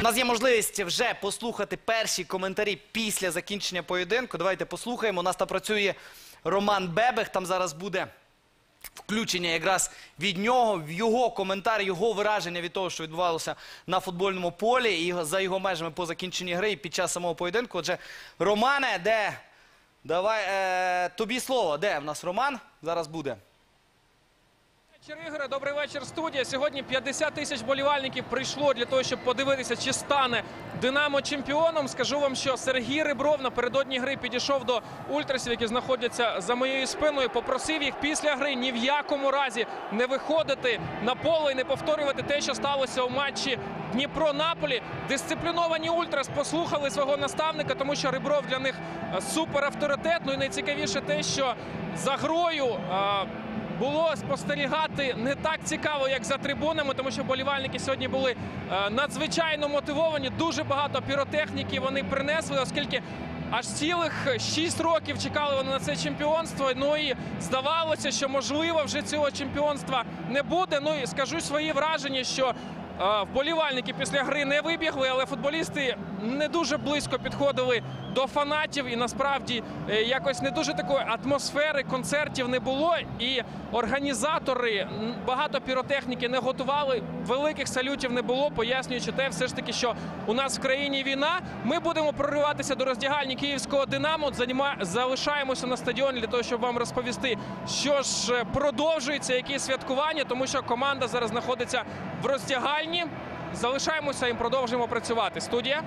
У нас є можливість вже послухати перші коментарі після закінчення поєдинку. Давайте послухаємо. У нас там працює Роман Бебех. Там зараз буде включення якраз від нього, в його коментар, його вираження від того, що відбувалося на футбольному полі і за його межами по закінченні гри і під час самого поєдинку. Отже, Романе, де? Давай е, тобі слово. Де в нас Роман? Зараз буде. Вечір ігри, добрий вечір, студія. Сьогодні 50 тисяч болівальників прийшло для того, щоб подивитися, чи стане Динамо чемпіоном. Скажу вам, що Сергій Рибров напередодні гри підійшов до ультрасів, які знаходяться за моєю спиною. Попросив їх після гри ні в якому разі не виходити на поле і не повторювати те, що сталося у матчі Дніпро-Наполі. Дисципліновані ультрас послухали свого наставника, тому що Рибров для них суперавторитет. Ну і найцікавіше те, що за грою. Було спостерігати не так цікаво, як за трибунами, тому що болівальники сьогодні були е, надзвичайно мотивовані. Дуже багато піротехніки вони принесли, оскільки аж цілих 6 років чекали вони на це чемпіонство. Ну і здавалося, що можливо вже цього чемпіонства не буде. Ну і скажу свої враження, що. Вболівальники після гри не вибігли, але футболісти не дуже близько підходили до фанатів, і насправді е, якось не дуже такої атмосфери концертів не було. І організатори багато піротехніки не готували. Великих салютів не було, пояснюючи те, все ж таки, що у нас в країні війна. Ми будемо прориватися до роздягальні київського Динамо. Залишаємося на стадіоні для того, щоб вам розповісти, що ж е, продовжується, які святкування, тому що команда зараз знаходиться в роздягальні. Залишаємося і продовжуємо працювати. Студія.